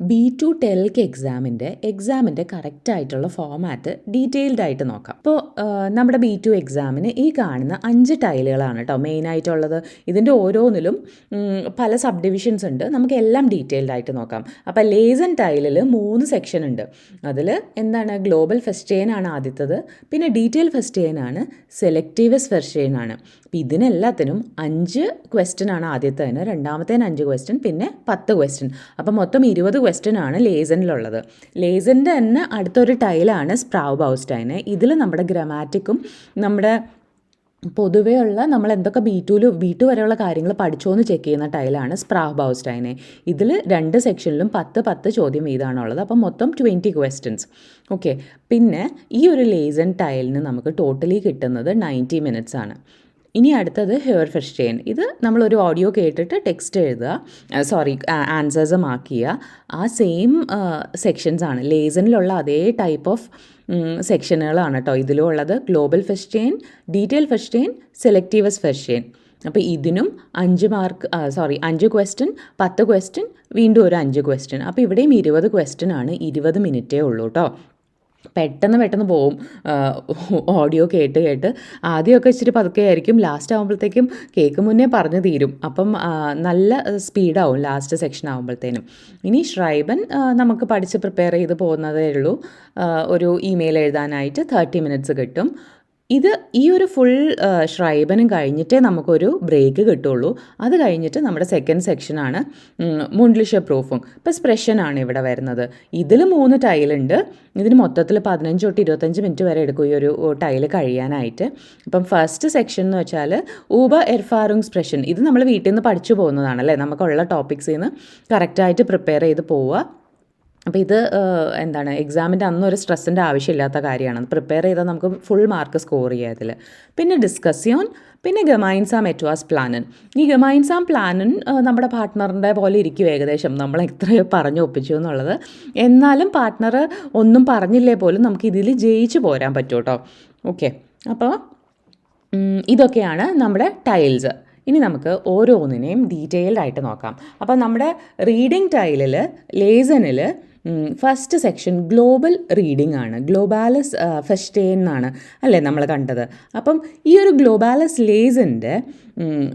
B to TELC എക്സാമിന്റെ എക്സാമിന്റെ correct ആയിട്ടുള്ള ഫോമാറ്റ് ഡീറ്റെയിൽഡ് ആയിട്ട് നോക്കാം. അപ്പോൾ നമ്മുടെ ബി ടു എക്സാമിന് ഈ കാണുന്ന അഞ്ച് ടൈലുകളാണ് കേട്ടോ മെയിനായിട്ടുള്ളത് ഇതിന്റെ ഓരോന്നിലും പല സബ് ഡിവിഷൻസ് ഉണ്ട്. നമുക്ക് എല്ലാം ഡീറ്റെയിൽഡ് ആയിട്ട് നോക്കാം. അപ്പോൾ ലേസൺ ടൈലിൽ മൂന്ന് സെക്ഷൻ ഉണ്ട്. അതിൽ എന്താണ്? ഗ്ലോബൽ ഫെസ്റ്റേൻ ആണ് ആദ്യത്തത്. പിന്നെ ഡീറ്റെയിൽ സെലക്റ്റീവസ് ഫെസ്റ്റേൻ ആണ് അപ്പോൾ ഇതിനെല്ലാത്തിനും അഞ്ച് ക്വസ്റ്റ്യൻ ആണ് ആദ്യത്തേന് രണ്ടാമത്തേന് അഞ്ച് ക്വസ്റ്റ്യൻ പിന്നെ പത്ത് ക്വസ്റ്റ്യൻ അപ്പോൾ മൊത്തം ഇരുപത് ക്വസ്റ്റ്യൻ ആണ് ലേസനിലുള്ളത് ലേസന്റെ തന്നെ അടുത്തൊരു ടൈലാണ് സ്പ്രാവ് ബൗസ്റ്റൈന് ഇതിൽ നമ്മുടെ ഗ്രമാറ്റിക്കും നമ്മുടെ പൊതുവേ ഉള്ള നമ്മൾ എന്തൊക്കെ ബി ടുവിലും ബി ടു വരെയുള്ള കാര്യങ്ങൾ പഠിച്ചോ എന്ന് ചെക്ക് ചെയ്യുന്ന ടൈലാണ് സ്പ്രാവ് ബൗസ്റ്റൈനെ ഇതിൽ രണ്ട് സെക്ഷനിലും പത്ത് പത്ത് ചോദ്യം വീതമാണുള്ളത് അപ്പം മൊത്തം ട്വന്റി ക്വസ്റ്റ്യൻസ്. ഓക്കെ. പിന്നെ ഈ ഒരു ലേസൺ ടൈലിന് നമുക്ക് ടോട്ടലി കിട്ടുന്നത് നയന്റി മിനിറ്റ്സ് ആണ് ഇനി അടുത്തത് ഹെയർ ഫെസ്റ്റേൻ ഇത് നമ്മളൊരു ഓഡിയോ കേട്ടിട്ട് ടെക്സ്റ്റ് എഴുതുക. സോറി ആൻസേഴ്സ് മാർക്ക് ചെയ്യുക ആ സെയിം സെക്ഷൻസ് ആണ്. ലേസണിലുള്ള അതേ ടൈപ്പ് ഓഫ് സെക്ഷനുകളാണ് കേട്ടോ ഇതിലും ഉള്ളത്. ഗ്ലോബൽ ഫെസ്റ്റേൻ ഡീറ്റെയിൽ ഫെസ്റ്റേൻ സെലക്റ്റീവസ് ഫെസ്റ്റേൻ അപ്പോൾ ഇതിനും അഞ്ച് മാർക്ക് സോറി അഞ്ച് ക്വസ്റ്റ്യൻ പത്ത് ക്വസ്റ്റ്യൻ വീണ്ടും ഒരു അഞ്ച് ക്വസ്റ്റ്യൻ അപ്പോൾ ഇവിടെയും ഇരുപത് ക്വസ്റ്റ്യൻ ആണ്. ഇരുപത് മിനിറ്റേ ഉള്ളൂ കേട്ടോ പെട്ടെന്ന് പെട്ടെന്ന് പോവും. ഓഡിയോ കേട്ട് കേട്ട്. ആദ്യമൊക്കെ ഇച്ചിരി പതുക്കെ ആയിരിക്കും. ലാസ്റ്റ് ആകുമ്പോഴത്തേക്കും കേക്ക് മുന്നേ പറഞ്ഞു തീരും. അപ്പം നല്ല സ്പീഡാവും ലാസ്റ്റ് സെക്ഷൻ ആകുമ്പോഴത്തേനും ഇനി ഷ്രൈബൻ നമുക്ക് പഠിച്ച് പ്രിപ്പയർ ചെയ്ത് പോകുന്നതേ ഉള്ളൂ. ഒരു ഇമെയിൽ എഴുതാനായിട്ട് തേർട്ടി മിനിറ്റ്സ് കിട്ടും. ഇത് ഈ ഒരു ഫുൾ ഷ്രൈബനും കഴിഞ്ഞിട്ടേ നമുക്കൊരു ബ്രേക്ക് കിട്ടുള്ളൂ. അത് കഴിഞ്ഞിട്ട് നമ്മുടെ സെക്കൻഡ് സെക്ഷനാണ് മുണ്ട്ലിഷ പ്രൂഫും ഇപ്പോൾ സ്പ്രഷനാണ് ഇവിടെ വരുന്നത്. ഇതിൽ മൂന്ന് ടൈലുണ്ട് ഇതിന് മൊത്തത്തിൽ പതിനഞ്ച് തൊട്ട് ഇരുപത്തഞ്ച് മിനിറ്റ് വരെ എടുക്കും ഈ ഒരു ടൈൽ കഴിയാനായിട്ട്. അപ്പം ഫസ്റ്റ് സെക്ഷൻ എന്ന് വെച്ചാൽ ഊബ എർഫാറുങ് സ്പ്രഷൻ ഇത് നമ്മൾ വീട്ടിൽ നിന്ന് പഠിച്ചു പോകുന്നതാണല്ലേ നമുക്കുള്ള ടോപ്പിക്സിൽ നിന്ന് കറക്റ്റായിട്ട് പ്രിപ്പയർ ചെയ്ത് പോവുക. അപ്പോൾ ഇത് എന്താണ് എക്സാമിന്റെ അന്നൊരു സ്ട്രെസ്സിന്റെ ആവശ്യമില്ലാത്ത കാര്യമാണ്. പ്രിപ്പയർ ചെയ്താൽ നമുക്ക് ഫുൾ മാർക്ക് സ്കോർ ചെയ്യാം ഇതിൽ പിന്നെ ഡിസ്കസ്യോൺ പിന്നെ ഗമൈൻസാം എറ്റ്വാസ് പ്ലാനൻ ഈ ഗമൈൻസാം പ്ലാനൻ നമ്മുടെ പാർട്ട്ണറിന്റെ പോലെ ഇരിക്കും ഏകദേശം. നമ്മൾ എത്ര പറഞ്ഞു ഒപ്പിച്ചു എന്നുള്ളത്. എന്നാലും പാർട്ട്ണർ ഒന്നും പറഞ്ഞില്ലേ പോലും നമുക്ക് ഇതിൽ ജയിച്ചു പോരാൻ പറ്റും കേട്ടോ ഓക്കെ അപ്പോൾ ഇതൊക്കെയാണ് നമ്മുടെ ടൈൽസ് ഇനി നമുക്ക് ഓരോന്നിനെയും ഡീറ്റെയിൽഡ് ആയിട്ട് നോക്കാം. അപ്പോൾ നമ്മുടെ റീഡിംഗ് ടൈലിൽ ലേസണിൽ ഫസ്റ്റ് സെക്ഷൻ ഗ്ലോബൽ റീഡിംഗ് ആണ്. ഗ്ലോബാലസ് ഫെസ്റ്റേ എന്നാണ് അല്ലേ നമ്മൾ കണ്ടത്. അപ്പം ഈ ഒരു ഗ്ലോബാലസ് ലേസിന്റെ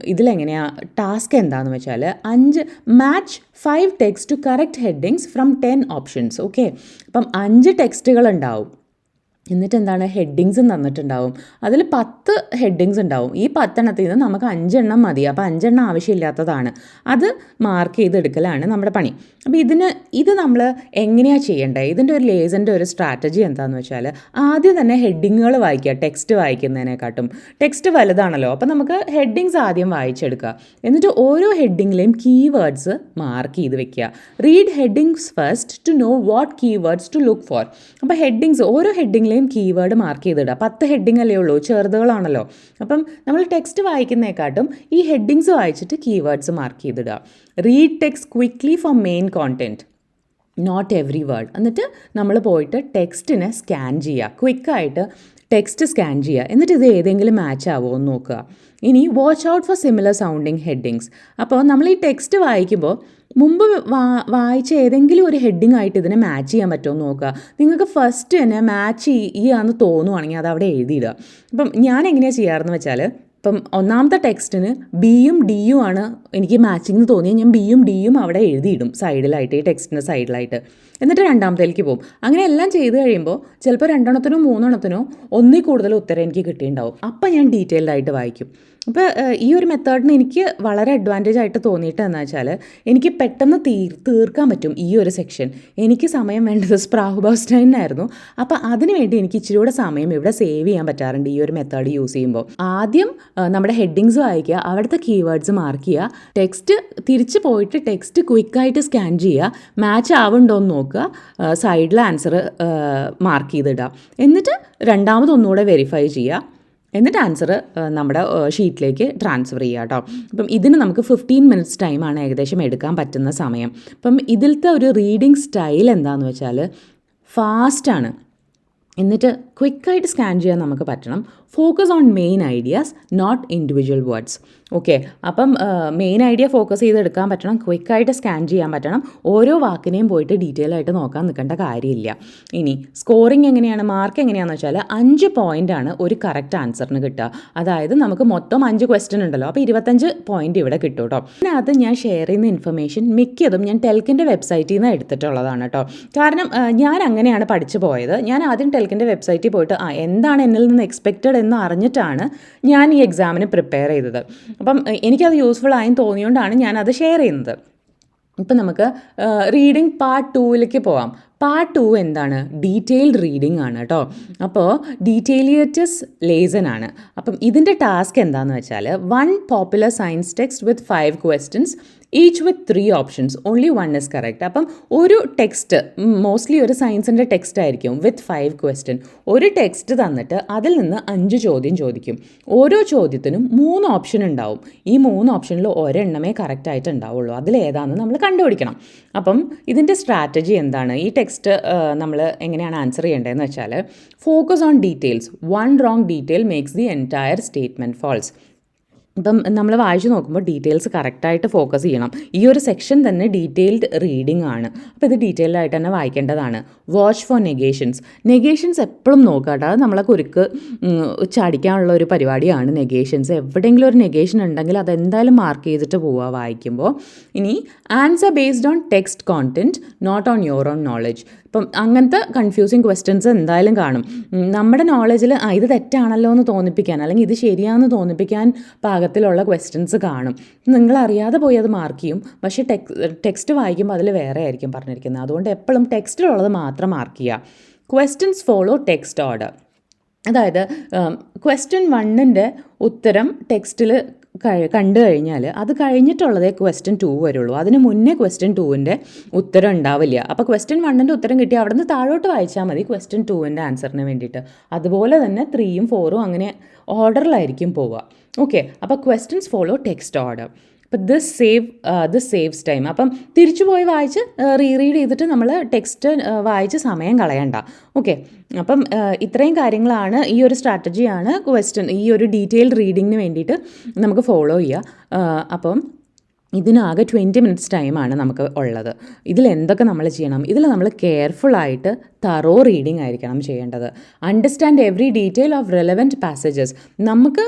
ഇതിലെങ്ങനെയാണ് ടാസ്ക് എന്താണെന്ന് വെച്ചാൽ അഞ്ച് match five text to correct headings from ten options okay അപ്പം അഞ്ച് ടെക്സ്റ്റുകൾ ഉണ്ടാവും എന്നിട്ട് എന്താണ് ഹെഡിങ്സും തന്നിട്ടുണ്ടാവും. അതിൽ പത്ത് ഹെഡിങ്സ് ഉണ്ടാവും. ഈ പത്തെണ്ണത്തിൽ നിന്ന് നമുക്ക് അഞ്ചെണ്ണം മതി. അപ്പോൾ അഞ്ചെണ്ണം ആവശ്യമില്ലാത്തതാണ്. അത് മാർക്ക് ചെയ്തെടുക്കലാണ് നമ്മുടെ പണി. അപ്പോൾ ഇതിന് ഇത് നമ്മൾ എങ്ങനെയാണ് ചെയ്യേണ്ടത് ഇതിന്റെ ഒരു ലേസന്റെ ഒരു സ്ട്രാറ്റജി എന്താണെന്ന് വെച്ചാൽ ആദ്യം തന്നെ ഹെഡിങ്ങുകൾ വായിക്കുക. ടെക്സ്റ്റ് വായിക്കുന്നതിനെക്കാട്ടും. ടെക്സ്റ്റ് വലുതാണല്ലോ. അപ്പോൾ നമുക്ക് ഹെഡിങ്സ് ആദ്യം വായിച്ചെടുക്കുക. എന്നിട്ട് ഓരോ ഹെഡിങ്ങിലെയും കീവേഡ്സ് മാർക്ക് ചെയ്ത് വെക്കുക. Read headings first to know what keywords to look for അപ്പോൾ ഹെഡിങ്സ് ഓരോ ഹെഡിങ്ങിലെയും കീവേഡ് മാർക്ക് ചെയ്തിടുക. പത്ത് ഹെഡിങ് അല്ലേ ഉള്ളൂ ചെറുതുകളാണല്ലോ. അപ്പം നമ്മൾ ടെക്സ്റ്റ് വായിക്കുന്നതിനെക്കാട്ടും ഈ ഹെഡിങ്സ് വായിച്ചിട്ട് keywords mark ചെയ്തിടുക. Read text quickly for main content not every word എന്നിട്ട് നമ്മൾ പോയിട്ട് ടെക്സ്റ്റിനെ സ്കാൻ ചെയ്യുക. ക്വിക്കായിട്ട് ടെക്സ്റ്റ് സ്കാൻ ചെയ്യുക. എന്നിട്ട് ഇത് ഏതെങ്കിലും മാച്ച് ആവുമോ എന്ന് നോക്കുക. ഇനി watch out for similar sounding headings അപ്പോൾ നമ്മൾ ഈ ടെക്സ്റ്റ് വായിക്കുമ്പോൾ മുമ്പ് വാ വായിച്ച ഏതെങ്കിലും ഒരു ഹെഡിങ് ആയിട്ട് ഇതിനെ മാച്ച് ചെയ്യാൻ പറ്റുമോ എന്ന് നോക്കുക. നിങ്ങൾക്ക് ഫസ്റ്റ് തന്നെ മാച്ച് ചെയ്യാന്ന് തോന്നുവാണെങ്കിൽ അത് അവിടെ എഴുതിയിടുക. അപ്പം ഞാൻ എങ്ങനെയാണ് ചെയ്യാറെന്ന് വെച്ചാൽ ഇപ്പം ഒന്നാമത്തെ ടെക്സ്റ്റിന് ബിയും ഡിയും ആണ് എനിക്ക് മാച്ചിങ് തോന്നിയാൽ ഞാൻ ബിയും ഡിയും അവിടെ എഴുതിയിടും സൈഡിലായിട്ട് ഈ ടെക്സ്റ്റിന്റെ സൈഡിലായിട്ട് എന്നിട്ട് രണ്ടാമത്തേക്ക് പോകും അങ്ങനെ എല്ലാം ചെയ്ത് കഴിയുമ്പോൾ ചിലപ്പോൾ രണ്ടെണ്ണത്തിനോ മൂന്നെണ്ണത്തിനോ ഒന്നിൽ കൂടുതൽ ഉത്തരം എനിക്ക് കിട്ടിയിട്ടുണ്ടാവും. അപ്പം ഞാൻ ഡീറ്റെയിൽഡ് ആയിട്ട് വായിക്കും. അപ്പോൾ ഈ ഒരു മെത്തേഡിന് എനിക്ക് വളരെ അഡ്വാന്റേജ് ആയിട്ട് തോന്നിയിട്ട് എന്ന് വെച്ചാൽ എനിക്ക് പെട്ടെന്ന് തീർ തീർക്കാൻ പറ്റും ഈ ഒരു സെക്ഷൻ എനിക്ക് സമയം വേണ്ടത് സ്പ്രാഹുബാസ്റ്റൈനായിരുന്നു അപ്പോൾ അതിനുവേണ്ടി എനിക്ക് ഇച്ചിരി കൂടെ സമയം ഇവിടെ സേവ് ചെയ്യാൻ പറ്റാറുണ്ട് ഈ ഒരു മെത്തേഡ് യൂസ് ചെയ്യുമ്പോൾ ആദ്യം നമ്മുടെ ഹെഡിങ്സ് വായിക്കുക അവിടുത്തെ കീവേഡ്സ് മാർക്ക് ചെയ്യുക ടെക്സ്റ്റ് തിരിച്ച് പോയിട്ട് ടെക്സ്റ്റ് ക്വിക്കായിട്ട് സ്കാൻ ചെയ്യുക മാച്ച് ആവുന്നുണ്ടോ എന്ന് നോക്കുക. സൈഡിൽ ആൻസർ മാർക്ക് ചെയ്തിടുക. എന്നിട്ട് രണ്ടാമത് ഒന്നുകൂടെ വെരിഫൈ ചെയ്യുക. എന്നിട്ട് ആൻസർ നമ്മുടെ ഷീറ്റിലേക്ക് ട്രാൻസ്ഫർ ചെയ്യുക കേട്ടോ. അപ്പം ഇതിന് നമുക്ക് ഫിഫ്റ്റീൻ മിനിറ്റ്സ് ടൈമാണ് ഏകദേശം എടുക്കാൻ പറ്റുന്ന സമയം. അപ്പം ഇതിലത്തെ ഒരു റീഡിങ് സ്റ്റൈൽ എന്താണെന്ന് വെച്ചാൽ ഫാസ്റ്റാണ് എന്നിട്ട് ക്വിക്കായിട്ട് സ്കാൻ ചെയ്യാൻ നമുക്ക് പറ്റണം. Focus on main ideas not individual words okay അപ്പം മെയിൻ ഐഡിയ ഫോക്കസ് ചെയ്തെടുക്കാൻ പറ്റണം ക്വിക്കായിട്ട് സ്കാൻ ചെയ്യാൻ പറ്റണം. ഓരോ വാക്കിനെയും പോയിട്ട് ഡീറ്റെയിൽ ആയിട്ട് നോക്കാൻ നിൽക്കേണ്ട കാര്യമില്ല. ഇനി സ്കോറിംഗ് എങ്ങനെയാണ് മാർക്ക് എങ്ങനെയാണെന്ന് വെച്ചാൽ അഞ്ച് പോയിന്റ് ആണ് ഒരു കറക്റ്റ് ആൻസറിന് കിട്ടുക. അതായത് നമുക്ക് മൊത്തം അഞ്ച് ക്വസ്റ്റ്യൻ ഉണ്ടല്ലോ. അപ്പോൾ ഇരുപത്തഞ്ച് പോയിന്റ് ഇവിടെ കിട്ടും കേട്ടോ അത് ഞാൻ ഷെയർ ചെയ്യുന്ന ഇൻഫർമേഷൻ മിക്കതും ഞാൻ ടെൽക്കിന്റെ വെബ്സൈറ്റിൽ നിന്ന് എടുത്തിട്ടുള്ളതാണ് കേട്ടോ കാരണം ഞാൻ അങ്ങനെയാണ് പഠിച്ചു പോയത്. ഞാൻ ആദ്യം ടെൽക്കിന്റെ വെബ്സൈറ്റിൽ പോയിട്ട് ആ എന്താണ് എന്നിൽ നിന്ന് എക്സ്പെക്റ്റഡ് എന്ന് അറിഞ്ഞിട്ടാണ് ഞാൻ ഈ എക്സാമിന് പ്രിപ്പയർ ചെയ്തത്. അപ്പം എനിക്കത് യൂസ്ഫുൾ ആയെന്ന് തോന്നിയോണ്ടാണ് ഞാനത് ഷെയർ ചെയ്യുന്നത്. ഇപ്പം നമുക്ക് റീഡിംഗ് പാർട്ട് ടൂവിലേക്ക് പോവാം. പാർട്ട് ടു എന്താണ്? ഡീറ്റെയിൽഡ് റീഡിംഗ് ആണ് കേട്ടോ അപ്പോൾ ഡീറ്റെയിലിയറ്റസ് ലേസൺ ആണ്. അപ്പം ഇതിന്റെ ടാസ്ക് എന്താണെന്ന് വെച്ചാൽ one popular science text with five questions each with three options only one is correct അപ്പം ഒരു ടെക്സ്റ്റ് മോസ്റ്റ്ലി ഒരു സയൻസിന്റെ ടെക്സ്റ്റ് ആയിരിക്കും വിത്ത് ഫൈവ് ക്വസ്റ്റ്യൻ ഒരു ടെക്സ്റ്റ് തന്നിട്ട് അതിൽ നിന്ന് അഞ്ച് ചോദ്യം ചോദിക്കും. ഓരോ ചോദ്യത്തിനും മൂന്ന് ഓപ്ഷൻ ഉണ്ടാവും. ഈ മൂന്ന് ഓപ്ഷനിൽ ഒരെണ്ണമേ കറക്റ്റ് ആയിട്ട് ഉണ്ടാവുള്ളൂ അതിലേതാണെന്ന് നമ്മൾ കണ്ടുപിടിക്കണം. അപ്പം ഇതിന്റെ സ്ട്രാറ്റജി എന്താണ്? ഈ ടെക്സ്റ്റ് നമ്മൾ എങ്ങനെയാണ് ആൻസർ ചെയ്യേണ്ടതെന്ന് വെച്ചാൽ focus on details one wrong detail makes the entire statement false ഇപ്പം നമ്മൾ വായിച്ചു നോക്കുമ്പോൾ ഡീറ്റെയിൽസ് കറക്റ്റായിട്ട് ഫോക്കസ് ചെയ്യണം. ഈ ഒരു സെക്ഷൻ തന്നെ ഡീറ്റെയിൽഡ് റീഡിംഗ് ആണ്. അപ്പോൾ ഇത് ഡീറ്റെയിൽഡ് ആയിട്ട് തന്നെ വായിക്കേണ്ടതാണ്. Watch four നെഗേഷൻസ്. നെഗേഷൻസ് എപ്പോഴും നോക്കുക കേട്ടോ. അത് നമ്മളെ കുരുക്ക് ചടിക്കാനുള്ള ഒരു പരിപാടിയാണ് നെഗേഷൻസ്. എവിടെയെങ്കിലും ഒരു നെഗേഷൻ ഉണ്ടെങ്കിൽ അതെന്തായാലും മാർക്ക് ചെയ്തിട്ട് പോവുക വായിക്കുമ്പോൾ. ഇനി answer based on text content not on your own knowledge ഇപ്പം അങ്ങനത്തെ കൺഫ്യൂസിങ് ക്വസ്റ്റ്യൻസ് എന്തായാലും കാണും. നമ്മുടെ നോളജിൽ ആ ഇത് തെറ്റാണല്ലോ എന്ന് തോന്നിപ്പിക്കാൻ അല്ലെങ്കിൽ ഇത് ശരിയാണെന്ന് തോന്നിപ്പിക്കാൻ പാകത്തിലുള്ള ക്വസ്റ്റ്യൻസ് കാണും. നിങ്ങൾ അറിയാതെ പോയി അത് മാർക്ക് ചെയ്യും. പക്ഷേ ടെക് ടെക്സ്റ്റ് വായിക്കുമ്പോൾ അതിൽ വേറെ ആയിരിക്കും പറഞ്ഞിരിക്കുന്നത്. അതുകൊണ്ട് എപ്പോഴും ടെക്സ്റ്റിലുള്ളത് മാത്രം മാർക്ക് ചെയ്യുക. ക്വസ്റ്റ്യൻസ് ഫോളോ ടെക്സ്റ്റ് ഓർഡർ അതായത് ക്വസ്റ്റ്യൻ വണ്ണിന്റെ ഉത്തരം ടെക്സ്റ്റിൽ കണ്ടു കഴിഞ്ഞാൽ അത് കഴിഞ്ഞിട്ടുള്ളതേ ക്വസ്റ്റ്യൻ ടു വരുള്ളൂ. അതിന് മുന്നേ ക്വസ്റ്റ്യൻ ടുവിന്റെ ഉത്തരം ഉണ്ടാവില്ല. അപ്പോൾ ക്വസ്റ്റ്യൻ വണ്ണിന്റെ ഉത്തരം കിട്ടി അവിടെ നിന്ന് താഴോട്ട് വായിച്ചാൽ മതി ക്വസ്റ്റ്യൻ ടുവിന്റെ ആൻസറിന് വേണ്ടിയിട്ട്. അതുപോലെ തന്നെ ത്രീയും ഫോറും അങ്ങനെ ഓർഡറിലായിരിക്കും പോവുക. ഓക്കെ അപ്പോൾ ക്വസ്റ്റ്യൻസ് ഫോളോ ടെക്സ്റ്റ് ഓർഡർ അപ്പം this save this saves time അപ്പം തിരിച്ചു പോയി വായിച്ച് റീറീഡ് ചെയ്തിട്ട് നമ്മൾ ടെക്സ്റ്റ് വായിച്ച് സമയം കളയണ്ട. ഓക്കെ അപ്പം ഇത്രയും കാര്യങ്ങളാണ് ഈ ഒരു സ്ട്രാറ്റജിയാണ് ക്വസ്റ്റ്യൻ ഈ ഒരു ഡീറ്റെയിൽഡ് റീഡിങ്ങിന് വേണ്ടിയിട്ട് നമുക്ക് ഫോളോ ചെയ്യുക അപ്പം ഇതിനാകെ ട്വന്റി മിനിറ്റ്സ് ടൈമാണ് നമുക്ക് ഉള്ളത്. ഇതിൽ എന്തൊക്കെ നമ്മൾ ചെയ്യണം? ഇതിൽ നമ്മൾ കെയർഫുള്ളായിട്ട് തറോ റീഡിംഗ് ആയിരിക്കണം ചെയ്യേണ്ടത്. Understand every detail of relevant passages നമുക്ക്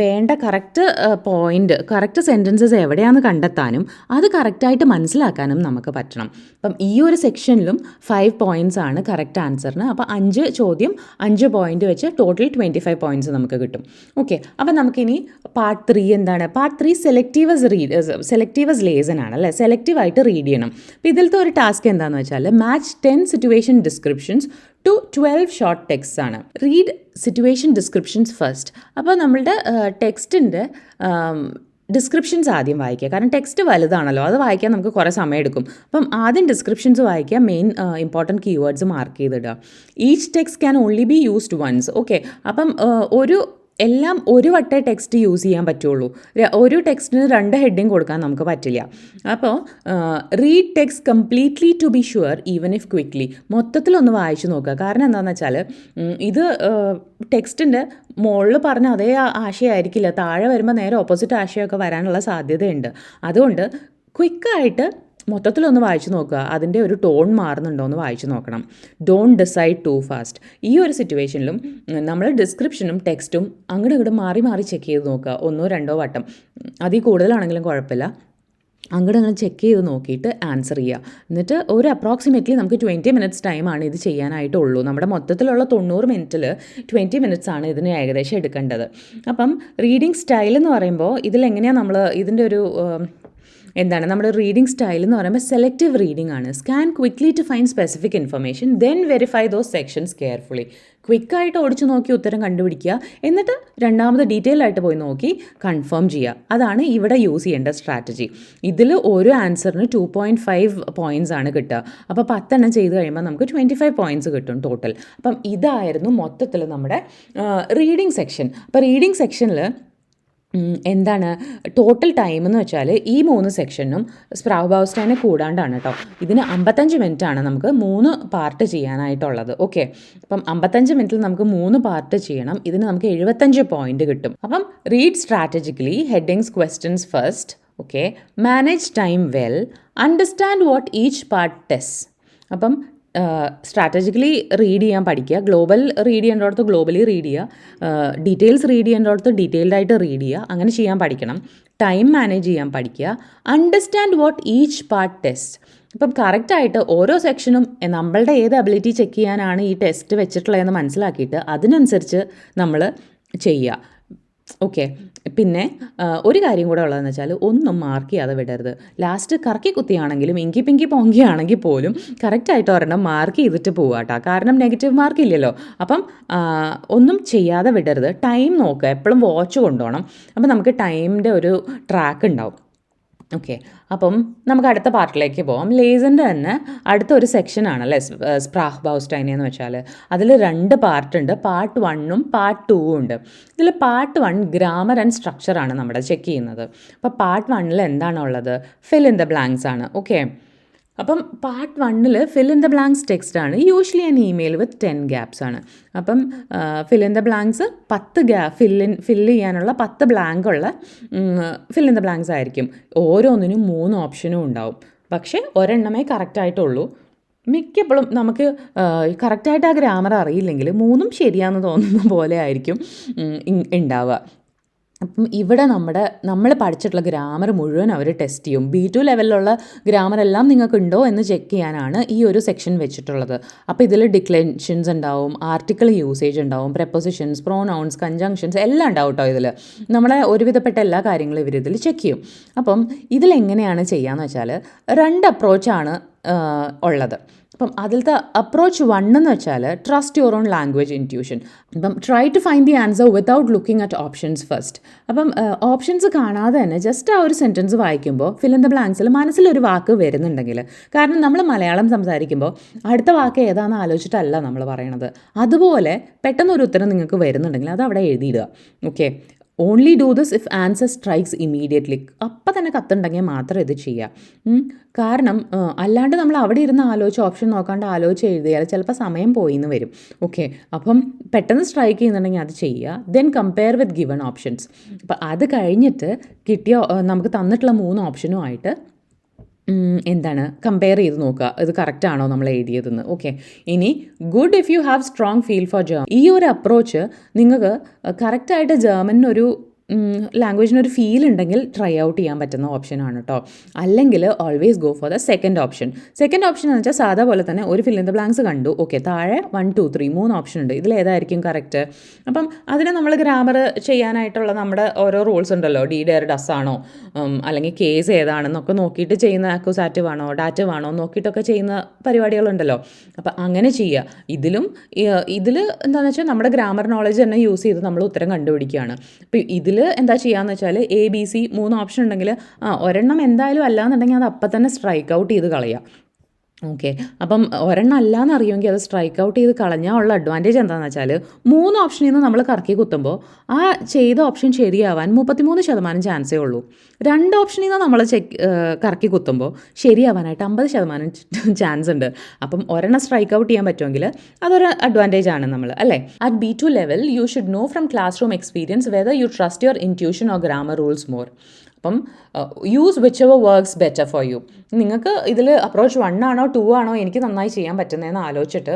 വേണ്ട കറക്റ്റ് പോയിന്റ് കറക്റ്റ് സെന്റൻസസ് എവിടെയാണെന്ന് കണ്ടെത്താനും അത് കറക്റ്റായിട്ട് മനസ്സിലാക്കാനും നമുക്ക് പറ്റണം. അപ്പം ഈ ഒരു സെക്ഷനിലും ഫൈവ് പോയിന്റ്സ് ആണ് കറക്റ്റ് ആൻസറിന് അപ്പോൾ അഞ്ച് ചോദ്യം അഞ്ച് പോയിന്റ് വെച്ച് ടോട്ടൽ ട്വന്റി ഫൈവ് പോയിന്റ്സ് നമുക്ക് കിട്ടും. ഓക്കെ അപ്പോൾ നമുക്കിനി പാർട്ട് ത്രീ എന്താണ്? Part three selectives read selectives lesson ആണ് അല്ലേ? സെലക്റ്റീവായിട്ട് റീഡ് ചെയ്യണം. അപ്പോൾ ഇതിലത്തെ ഒരു ടാസ്ക് എന്താണെന്ന് വെച്ചാൽ match ten situation descriptions to twelve short text ആണ്. റീഡ് സിറ്റുവേഷൻ ഡിസ്ക്രിപ്ഷൻസ് ഫസ്റ്റ് അപ്പോൾ നമ്മളുടെ ടെക്സ്റ്റിന്റെ ഡിസ്ക്രിപ്ഷൻസ് ആദ്യം വായിക്കുക. കാരണം ടെക്സ്റ്റ് വലുതാണല്ലോ അത് വായിക്കാൻ നമുക്ക് കുറേ സമയം എടുക്കും. അപ്പം ആദ്യം ഡിസ്ക്രിപ്ഷൻസ് വായിക്കുക main important keywords mark ചെയ്തിടുക. Each text can only be used once okay അപ്പം ഒരു എല്ലാം ഒരു വട്ടേ ടെക്സ്റ്റ് യൂസ് ചെയ്യാൻ പറ്റുള്ളൂ. ഒരു ടെക്സ്റ്റിന് രണ്ട് ഹെഡിങ് കൊടുക്കാൻ നമുക്ക് പറ്റില്ല. അപ്പോൾ read text completely to be sure even if quickly മൊത്തത്തിലൊന്ന് വായിച്ചു നോക്കുക. കാരണം എന്താണെന്ന് വെച്ചാൽ ഇത് ടെക്സ്റ്റിന്റെ മുകളിൽ പറഞ്ഞ അതേ ആശയമായിരിക്കില്ല താഴെ വരുമ്പോൾ നേരെ ഓപ്പോസിറ്റ് ആശയമൊക്കെ വരാനുള്ള സാധ്യതയുണ്ട്. അതുകൊണ്ട് ക്വിക്കായിട്ട് മൊത്തത്തിലൊന്ന് വായിച്ചു നോക്കുക. അതിന്റെ ഒരു ടോൺ മാറുന്നുണ്ടോ എന്ന് വായിച്ചു നോക്കണം. ഡോണ്ട് ഡിസൈഡ് ടു ഫാസ്റ്റ് ഈ ഒരു സിറ്റുവേഷനിലും നമ്മൾ ഡിസ്ക്രിപ്ഷനും ടെക്സ്റ്റും അങ്ങോട്ടും ഇങ്ങോട്ടും മാറി മാറി ചെക്ക് ചെയ്ത് നോക്കുക. ഒന്നോ രണ്ടോ വട്ടം. അതിൽ കൂടുതലാണെങ്കിലും കുഴപ്പമില്ല. അങ്ങോട്ട് അങ്ങനെ ചെക്ക് ചെയ്ത് നോക്കിയിട്ട് ആൻസർ ചെയ്യുക. എന്നിട്ട് ഒരു അപ്രോക്സിമേറ്റ്ലി നമുക്ക് ട്വന്റി മിനിറ്റ്സ് ടൈമാണ് ഇത് ചെയ്യാനായിട്ടുള്ളൂ. നമ്മുടെ മൊത്തത്തിലുള്ള തൊണ്ണൂറ് മിനിറ്റിൽ ട്വന്റി മിനിറ്റ്സ് ആണ് ഇതിന് ഏകദേശം എടുക്കേണ്ടത്. അപ്പം റീഡിങ് സ്റ്റൈൽ എന്ന് പറയുമ്പോൾ ഇതിലെങ്ങനെയാണ് നമ്മൾ ഇതിന്റെ ഒരു എന്താണ് നമ്മുടെ റീഡിംഗ് സ്റ്റൈൽ എന്ന് പറയുമ്പോൾ സെലക്റ്റീവ് റീഡിംഗ് ആണ്. Scan quickly to find specific information then verify those sections carefully ക്വിക്കായിട്ട് ഓടിച്ചു നോക്കി ഉത്തരം കണ്ടുപിടിക്കുക. എന്നിട്ട് രണ്ടാമത് ഡീറ്റെയിൽ ആയിട്ട് പോയി നോക്കി കൺഫേം ചെയ്യുക. അതാണ് ഇവിടെ യൂസ് ചെയ്യേണ്ട സ്ട്രാറ്റജി ഇതിൽ ഓരോ ആൻസറിന് ടു പോയിന്റ് ഫൈവ് പോയിന്റ്സ് ആണ് കിട്ടുക. അപ്പോൾ പത്തെണ്ണം ചെയ്ത് കഴിയുമ്പോൾ നമുക്ക് ട്വന്റി ഫൈവ് പോയിന്റ്സ് കിട്ടും ടോട്ടൽ അപ്പം ഇതായിരുന്നു മൊത്തത്തിൽ നമ്മുടെ റീഡിംഗ് സെക്ഷൻ അപ്പോൾ റീഡിംഗ് സെക്ഷനിൽ എന്താണ് ടോട്ടൽ ടൈം എന്ന് വെച്ചാൽ ഈ മൂന്ന് സെക്ഷനും സ്പ്രാവ് ബൗസ്റ്റൈനെ കൂടാണ്ടാണ് കേട്ടോ ഇതിന് അമ്പത്തഞ്ച് ആണ് നമുക്ക് മൂന്ന് പാർട്ട് ചെയ്യാനായിട്ടുള്ളത്. ഓക്കെ അപ്പം അമ്പത്തഞ്ച് മിനിറ്റിൽ നമുക്ക് മൂന്ന് പാർട്ട് ചെയ്യണം. ഇതിന് നമുക്ക് എഴുപത്തഞ്ച് പോയിന്റ് കിട്ടും. അപ്പം read strategically headings questions first okay manage time well understand what each part tests അപ്പം സ്ട്രാറ്റജിക്കലി റീഡ് ചെയ്യാൻ പഠിക്കുക. ഗ്ലോബൽ റീഡ് ചെയ്യേണ്ടടുത്ത് ഗ്ലോബലി റീഡ് ചെയ്യുക. ഡീറ്റെയിൽസ് റീഡ് ചെയ്യേണ്ടടുത്ത് ഡീറ്റെയിൽഡ് ആയിട്ട് റീഡ് ചെയ്യുക. അങ്ങനെ ചെയ്യാൻ പഠിക്കണം. ടൈം മാനേജ് ചെയ്യാൻ പഠിക്കുക. Understand what each part test ഇപ്പം കറക്റ്റായിട്ട് ഓരോ സെക്ഷനും നമ്മളുടെ ഏത് അബിലിറ്റി ചെക്ക് ചെയ്യാനാണ് ഈ ടെസ്റ്റ് വെച്ചിട്ടുള്ളതെന്ന് മനസ്സിലാക്കിയിട്ട് അതിനനുസരിച്ച് നമ്മൾ ചെയ്യുക. ഓക്കെ പിന്നെ ഒരു കാര്യം കൂടെ ഉള്ളതെന്ന് വെച്ചാൽ ഒന്നും മാർക്ക് ചെയ്യാതെ വിടരുത്. ലാസ്റ്റ് കറക്കി കുത്തിയാണെങ്കിലും ഇങ്കി പിങ്കി പൊങ്കിയാണെങ്കിൽ പോലും കറക്റ്റായിട്ട് ഒരെണ്ണം മാർക്ക് ചെയ്തിട്ട് പോവുക കാരണം നെഗറ്റീവ് മാർക്ക് ഇല്ലല്ലോ. അപ്പം ഒന്നും ചെയ്യാതെ വിടരുത്. ടൈം നോക്കുക. എപ്പോഴും വാച്ച് കൊണ്ടുപോകണം. അപ്പം നമുക്ക് ടൈമിന്റെ ഒരു ട്രാക്ക് ഉണ്ടാവും. ഓക്കെ അപ്പം നമുക്ക് അടുത്ത പാർട്ടിലേക്ക് പോകാം ലേസന്റെ തന്നെ അടുത്ത ഒരു സെക്ഷനാണ് അല്ലേ? സ്പ്രാഹ് ബൗസ്റ്റൈനെ എന്ന് വെച്ചാൽ അതിൽ രണ്ട് പാർട്ടുണ്ട്. പാർട്ട് വണ്ണും പാർട്ട് ടൂവും ഉണ്ട്. ഇതിൽ പാർട്ട് വൺ ഗ്രാമർ ആൻഡ് സ്ട്രക്ചറാണ് നമ്മുടെ ചെക്ക് ചെയ്യുന്നത്. അപ്പോൾ പാർട്ട് വണ്ണിൽ എന്താണുള്ളത്? ഫിൽ ഇൻ ദ ബ്ലാങ്ക്സ് ആണ്. ഓക്കെ അപ്പം പാർട്ട് വണ്ണിൽ ഫിൽ ഇൻ ദ ബ്ലാങ്ക്സ് ആണ്. Usually an email with ten gaps ആണ്. അപ്പം ഫിൽ ഇൻ ദ ബ്ലാങ്ക്സ് പത്ത് ഗ്യാ ഫില്ലിൻ ഫില്ല് ചെയ്യാനുള്ള പത്ത് ബ്ലാങ്ക് ഉള്ള ഫിൽ ഇൻ ദ ബ്ലാങ്ക്സ് ആയിരിക്കും. ഓരോന്നിനും മൂന്ന് ഓപ്ഷനും ഉണ്ടാവും. പക്ഷേ ഒരെണ്ണമേ കറക്റ്റായിട്ടുള്ളൂ മിക്കപ്പോഴും നമുക്ക് കറക്റ്റായിട്ട് ആ ഗ്രാമർ അറിയില്ലെങ്കിൽ മൂന്നും ശരിയാണെന്ന് തോന്നുന്ന പോലെ ആയിരിക്കും ഉണ്ടാവുക. അപ്പം ഇവിടെ നമ്മുടെ നമ്മൾ പഠിച്ചിട്ടുള്ള ഗ്രാമർ മുഴുവൻ അവർ ടെസ്റ്റ് ചെയ്യും. ബി ടു ലെവലിലുള്ള ഗ്രാമർ എല്ലാം നിങ്ങൾക്ക് ഉണ്ടോ എന്ന് ചെക്ക് ചെയ്യാനാണ് ഈ ഒരു സെക്ഷൻ വെച്ചിട്ടുള്ളത്. അപ്പോൾ ഇതിൽ ഡിക്ലൻഷൻസ് ഉണ്ടാവും ആർട്ടിക്കിൾ യൂസേജ് ഉണ്ടാവും പ്രപ്പോസിഷൻസ് പ്രോനൗൺസ് കഞ്ചങ്ഷൻസ് എല്ലാം ഉണ്ടാവും കേട്ടോ ഇതിൽ നമ്മളെ ഒരുവിധപ്പെട്ട എല്ലാ കാര്യങ്ങളും ഇവർ ഇതിൽ ചെക്ക് ചെയ്യും. അപ്പം ഇതിലെങ്ങനെയാണ് ചെയ്യാന്ന് വെച്ചാൽ രണ്ട് അപ്രോച്ചാണ് ഉള്ളത്. അപ്പം അതിലത്തെ അപ്രോച്ച് വൺ എന്ന് വെച്ചാൽ trust your own language intuition അപ്പം try to find the answer without looking at options first അപ്പം ഓപ്ഷൻസ് കാണാതെ തന്നെ ജസ്റ്റ് ആ ഒരു സെന്റൻസ് വായിക്കുമ്പോൾ ഫിൽ ഇൻ ദ ബ്ലാങ്ക്സിൽ മനസ്സിലൊരു വാക്ക് വരുന്നുണ്ടെങ്കിൽ കാരണം നമ്മൾ മലയാളം സംസാരിക്കുമ്പോൾ അടുത്ത വാക്ക് ഏതാണെന്ന് ആലോചിച്ചിട്ടല്ല നമ്മൾ പറയണത്. അതുപോലെ പെട്ടെന്ന് ഒരു ഉത്തരം നിങ്ങൾക്ക് വരുന്നുണ്ടെങ്കിൽ അത് അവിടെ എഴുതിയിടുക. Okay only do this if answer strikes immediately അപ്പം തന്നെ കത്തുണ്ടെങ്കിൽ മാത്രം ഇത് ചെയ്യാം. ഉം. കാരണം അല്ലാണ്ട് നമ്മൾ അവിടെ ഇരുന്ന് ആലോചിച്ച് ഓപ്ഷൻ നോക്കാണ്ട് ആലോചിച്ച് എഴുതിയാൽ ചിലപ്പോൾ സമയം പോയി എന്ന് വരും. ഓക്കെ അപ്പം പെട്ടെന്ന് സ്ട്രൈക്ക് ചെയ്യുന്നുണ്ടെങ്കിൽ അത് ചെയ്യുക then compare with given options അപ്പം അത് കഴിഞ്ഞിട്ട് കിട്ടിയ നമുക്ക് തന്നിട്ടുള്ള മൂന്ന് ഓപ്ഷനുമായിട്ട് എന്താണ്? കമ്പയർ ചെയ്ത് നോക്കുക. ഇത് കറക്റ്റ് ആണോ നമ്മൾ എഴുതിയതെന്ന്. ഓക്കെ ഇനി good if you have strong feel for German ഈ ഒരു അപ്രോച്ച് നിങ്ങൾക്ക് കറക്റ്റായിട്ട് ജർമ്മനൊരു ലാംഗ്വേജിന് ഒരു ഫീൽ ഉണ്ടെങ്കിൽ ട്രൈ ഔട്ട് ചെയ്യാൻ പറ്റുന്ന ഓപ്ഷനാണ് കേട്ടോ അല്ലെങ്കിൽ always go for the second option second option എന്ന് വെച്ചാൽ സാധാ പോലെ തന്നെ ഒരു ഫിൽ ഇൻ ദ ബ്ലാങ്ക്സ് കണ്ടു. ഓക്കെ താഴെ വൺ ടു ത്രീ മൂന്ന് ഓപ്ഷൻ ഉണ്ട്. ഇതിൽ ഏതായിരിക്കും കറക്റ്റ് അപ്പം അതിന് നമ്മൾ ഗ്രാമർ ചെയ്യാനായിട്ടുള്ള നമ്മുടെ ഓരോ റൂൾസ് ഉണ്ടല്ലോ. ഡി ഡെയർ ഡസ് ആണോ? അല്ലെങ്കിൽ കേസ് ഏതാണെന്നൊക്കെ നോക്കിയിട്ട് ചെയ്യുന്ന അക്യൂസാറ്റീവ് ആണോ? ഡാറ്റീവ് ആണോ? നോക്കിയിട്ടൊക്കെ ചെയ്യുന്ന പരിപാടികളുണ്ടല്ലോ. അപ്പം അങ്ങനെ ചെയ്യുക ഇതിലും ഇതിൽ എന്താണെന്ന് വെച്ചാൽ നമ്മുടെ ഗ്രാമർ നോളജ് തന്നെ യൂസ് ചെയ്ത് നമ്മൾ ഉത്തരം കണ്ടുപിടിക്കുകയാണ്. അപ്പോൾ ഇതിൽ എന്താ ചെയ്യാന്ന് വെച്ചാൽ എ ബി സി മൂന്ന് ഓപ്ഷൻ ഉണ്ടെങ്കിൽ ആ ഒരെണ്ണം എന്തായാലും അല്ലാന്നുണ്ടെങ്കിൽ അത് അപ്പം തന്നെ സ്ട്രൈക്ക് ഔട്ട് ചെയ്ത് കളയാം. ഓക്കെ. അപ്പം ഒരെണ്ണം അല്ലാന്ന് അറിയുമെങ്കിൽ അത് സ്ട്രൈക്ക് ഔട്ട് ചെയ്ത് കളഞ്ഞാൽ ഉള്ള അഡ്വാന്റേജ് എന്താണെന്ന് വെച്ചാൽ മൂന്ന് ഓപ്ഷനിൽ നിന്ന് നമ്മൾ കറക്കി കുത്തുമ്പോൾ ആ ചെയ്ത ഓപ്ഷൻ ശരിയാവാൻ മുപ്പത്തിമൂന്ന് ശതമാനം ചാൻസേ ഉള്ളൂ. രണ്ട് ഓപ്ഷനിൽ നിന്ന് നമ്മൾ ചെക്ക് കറക്കി കുത്തുമ്പോൾ ശരിയാവാനായിട്ട് അമ്പത് ശതമാനം ചാൻസ് ഉണ്ട്. അപ്പം ഒരെണ്ണം സ്ട്രൈക്ക് ഔട്ട് ചെയ്യാൻ പറ്റുമെങ്കിൽ അതൊരു അഡ്വാന്റേജ് ആണ് നമ്മൾ അല്ലേ? At B two level you should know from classroom experience whether you trust your intuition or grammar rules more അപ്പം use whichever works better for you നിങ്ങൾക്ക് ഇതിൽ അപ്രോച്ച് വൺ ആണോ ടു ആണോ എനിക്ക് നന്നായി ചെയ്യാൻ പറ്റുന്നതെന്ന് ആലോചിച്ചിട്ട്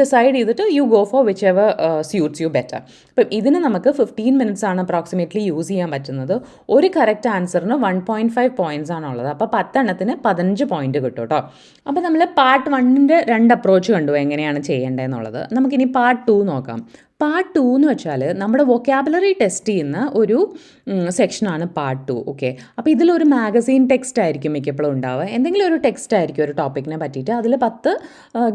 ഡിസൈഡ് ചെയ്തിട്ട് you go for whichever suits you better അപ്പം ഇതിന് നമുക്ക് ഫിഫ്റ്റീൻ മിനിറ്റ്സ് ആണ് അപ്രോക്സിമേറ്റ്ലി യൂസ് ചെയ്യാൻ പറ്റുന്നത്. ഒരു കറക്റ്റ് ആൻസറിന് വൺ പോയിന്റ് ഫൈവ് പോയിന്റ്സ് ആണുള്ളത് അപ്പോൾ പത്തെണ്ണത്തിന് പതിനഞ്ച് പോയിന്റ് കിട്ടും കേട്ടോ. അപ്പോൾ നമ്മൾ പാർട്ട് വണ്ണിന്റെ രണ്ട് അപ്രോച്ച് കണ്ടു എങ്ങനെയാണ് ചെയ്യേണ്ടതെന്നുള്ളത്. നമുക്കിനി പാർട്ട് ടു നോക്കാം. പാർട്ട് ടു എന്ന് വെച്ചാൽ നമ്മുടെ വൊക്കാബുലറി ടെസ്റ്റ് ചെയ്യുന്ന ഒരു സെക്ഷനാണ് പാർട്ട് ടു ഓക്കെ അപ്പോൾ ഇതിലൊരു മാഗസീൻ ടെക്സ്റ്റ് ആയിരിക്കും മിക്കപ്പോഴും ഉണ്ടാവുക. എന്തെങ്കിലും ഒരു ടെക്സ്റ്റ് ആയിരിക്കും ഒരു ടോപ്പിക്കിനെ പറ്റിയിട്ട് അതിൽ പത്ത്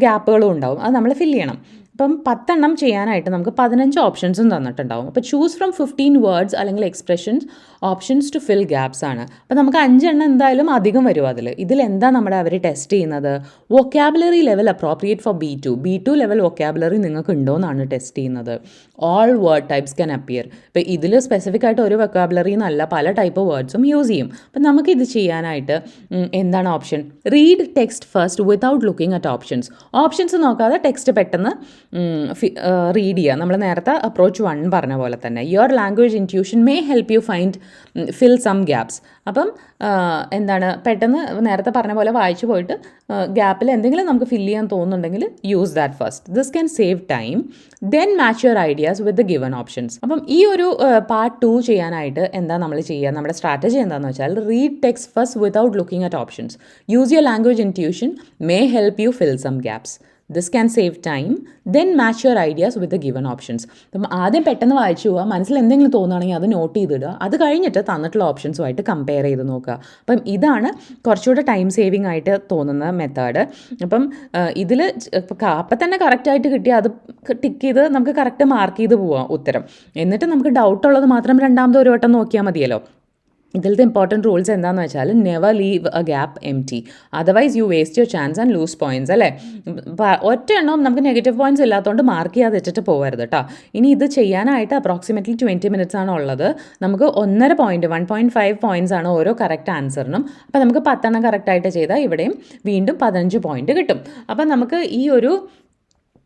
ഗ്യാപ്പുകളും ഉണ്ടാവും. അത് നമ്മൾ ഫില്ല് ചെയ്യണം. അപ്പം പത്തെണ്ണം ചെയ്യാനായിട്ട് നമുക്ക് പതിനഞ്ച് ഓപ്ഷൻസും തന്നിട്ടുണ്ടാവും. അപ്പോൾ ചൂസ് ഫ്രം ഫിഫ്റ്റീൻ വേർഡ്സ് അല്ലെങ്കിൽ expressions options to fill gaps ആണ്. അപ്പോൾ നമുക്ക് അഞ്ചെണ്ണം എന്തായാലും അധികം വരും അതിൽ. ഇതിലെന്താ നമ്മുടെ അവർ ടെസ്റ്റ് ചെയ്യുന്നത്? Vocabulary level appropriate for B two B two level vocabulary നിങ്ങൾക്ക് ഉണ്ടോ എന്നാണ് ടെസ്റ്റ് ചെയ്യുന്നത്. All word types can appear ഇപ്പോൾ ഇതിൽ സ്പെസിഫിക് ആയിട്ട് ഒരു വൊക്കാബുലറി എന്നല്ല പല ടൈപ്പ് വേർഡ്സും യൂസ് ചെയ്യും. അപ്പം ഇത് ചെയ്യാനായിട്ട് എന്താണ് option read text first without looking at options options നോക്കാതെ ടെക്സ്റ്റ് പെട്ടെന്ന് റീഡ് ചെയ്യുക. നമ്മൾ നേരത്തെ അപ്രോച്ച് വൺ പറഞ്ഞ പോലെ തന്നെ your language intuition may help you find fill some gaps അപ്പം എന്താണ് പെട്ടെന്ന് നേരത്തെ പറഞ്ഞ പോലെ വായിച്ചു പോയിട്ട് ഗ്യാപ്പിൽ എന്തെങ്കിലും നമുക്ക് ഫില്ല് ചെയ്യാൻ തോന്നുന്നുണ്ടെങ്കിൽ use that first this can save time then match your ideas with the given options അപ്പം ഈ ഒരു പാർട്ട് ടു ചെയ്യാനായിട്ട് എന്താ നമ്മൾ ചെയ്യുക? നമ്മുടെ സ്ട്രാറ്റജി എന്താണെന്ന് വെച്ചാൽ read text first without looking at options use your language intuition may help you fill some gaps this can save time then match your ideas with the given options അപ്പം ആദ്യം പെട്ടെന്ന് വായിച്ചു പോവുക മനസ്സിൽ എന്തെങ്കിലും തോന്നുകയാണെങ്കിൽ അത് നോട്ട് ചെയ്തിടുക. അത് കഴിഞ്ഞിട്ട് തന്നിട്ടുള്ള ഓപ്ഷൻസുമായിട്ട് കമ്പയർ ചെയ്ത് നോക്കുക. അപ്പം ഇതാണ് കുറച്ചുകൂടെ ടൈം സേവിങ് ആയിട്ട് തോന്നുന്ന മെത്തേഡ് അപ്പം ഇതിൽ അപ്പം തന്നെ കറക്റ്റായിട്ട് കിട്ടിയ അത് ടിക്ക് ചെയ്ത് നമുക്ക് കറക്റ്റ് മാർക്ക് ചെയ്ത് പോവാം ഉത്തരം. എന്നിട്ട് നമുക്ക് ഡൗട്ട് ഉള്ളത് മാത്രം രണ്ടാമത് ഒരു വട്ടം നോക്കിയാൽ മതിയല്ലോ. ഇതിലത്തെ ഇമ്പോർട്ടന്റ് റൂൾസ് എന്താണെന്ന് വെച്ചാൽ never leave a gap empty otherwise you waste your chance and lose points അല്ലേ ഒറ്റ എണ്ണം നമുക്ക് നെഗറ്റീവ് പോയിന്റ്സ് ഇല്ലാത്തതുകൊണ്ട് മാർക്ക് ചെയ്യാതെ വെച്ചിട്ട് പോകരുത് കേട്ടോ ഇനി ഇത് ചെയ്യാനായിട്ട് അപ്രോക്സിമേറ്റ്ലി ട്വന്റി മിനിറ്റ്സ് ആണ് ഉള്ളത്. നമുക്ക് ഒന്നര point one point five points ആണ് ഓരോ കറക്റ്റ് ആൻസറിനും അപ്പോൾ നമുക്ക് പത്തെണ്ണം കറക്റ്റായിട്ട് ചെയ്താൽ ഇവിടെയും വീണ്ടും പതിനഞ്ച് പോയിന്റ് കിട്ടും. അപ്പോൾ നമുക്ക് ഈ ഒരു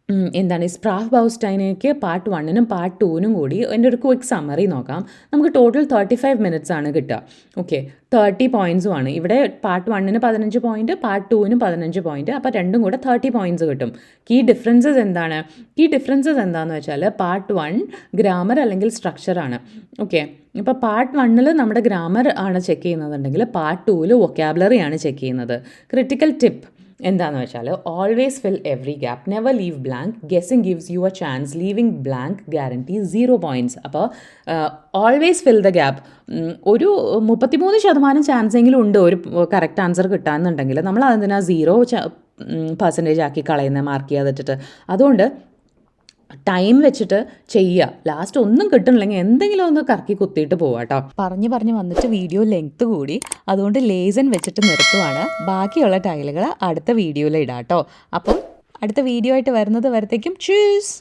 എന്താണ് സ്പ്രാഹ് ബൗസ്റ്റൈനേക്ക് പാർട്ട് വണ്ണിനും പാർട്ട് ടൂവിനും കൂടി എന്റെ ഒരു ക്വിക്ക് സമ്മറി നോക്കാം. നമുക്ക് ടോട്ടൽ തേർട്ടി ഫൈവ് മിനിറ്റ്സ് ആണ് കിട്ടുക. ഓക്കെ തേർട്ടി ആണ്. ഇവിടെ പാർട്ട് വണ്ണിന് പതിനഞ്ച് പോയിന്റ് പാർട്ട് ടൂവിനും പതിനഞ്ച് പോയിന്റ് അപ്പോൾ രണ്ടും കൂടെ തേർട്ടി പോയിന്റ്സ് കിട്ടും. കീ ഡിഫറൻസസ് എന്താണ്? കീ ഡിഫറൻസസ് എന്താണെന്ന് വെച്ചാൽ പാർട്ട് വൺ ഗ്രാമർ അല്ലെങ്കിൽ സ്ട്രക്ചറാണ് ഓക്കെ ഇപ്പോൾ പാർട്ട് വണ്ണിൽ നമ്മുടെ ഗ്രാമർ ആണ് ചെക്ക് ചെയ്യുന്നതുണ്ടെങ്കിൽ പാർട്ട് ടൂവിൽ വൊക്കാബുലറി ആണ് ചെക്ക് ചെയ്യുന്നത്. ക്രിട്ടിക്കൽ ടിപ്പ് എന്താണെന്ന് വെച്ചാൽ always fill every gap never leave blank guessing gives you a chance leaving blank guarantee zero points അപ്പോൾ ഓൾവേസ് ഫിൽ ദ ഗ്യാപ്പ് ഒരു മുപ്പത്തിമൂന്ന് ശതമാനം ചാൻസ് എങ്കിലും ഉണ്ട് ഒരു കറക്റ്റ് ആൻസർ കിട്ടാമെന്നുണ്ടെങ്കിൽ നമ്മൾ അതിനാ സീറോ പെർസെന്റേജ് ആക്കി കളയുന്ന മാർക്ക് ചെയ്യാതിട്ടിട്ട്. അതുകൊണ്ട് ടൈം വെച്ചിട്ട് ചെയ്യുക ലാസ്റ്റ് ഒന്നും കിട്ടണില്ലെങ്കിൽ എന്തെങ്കിലും ഒന്ന് കറക്കി കുത്തിയിട്ട് പോവാട്ടോ പറഞ്ഞു പറഞ്ഞു വന്നിട്ട് വീഡിയോ ലെങ്ത് കൂടി. അതുകൊണ്ട് ലേസൻ വെച്ചിട്ട് നിർത്തുവാണ്. ബാക്കിയുള്ള ടൈലുകൾ അടുത്ത വീഡിയോയിൽ ഇടാട്ടോ അപ്പം അടുത്ത വീഡിയോ ആയിട്ട് വരുന്നത് വരത്തേക്കും. ചൂസ്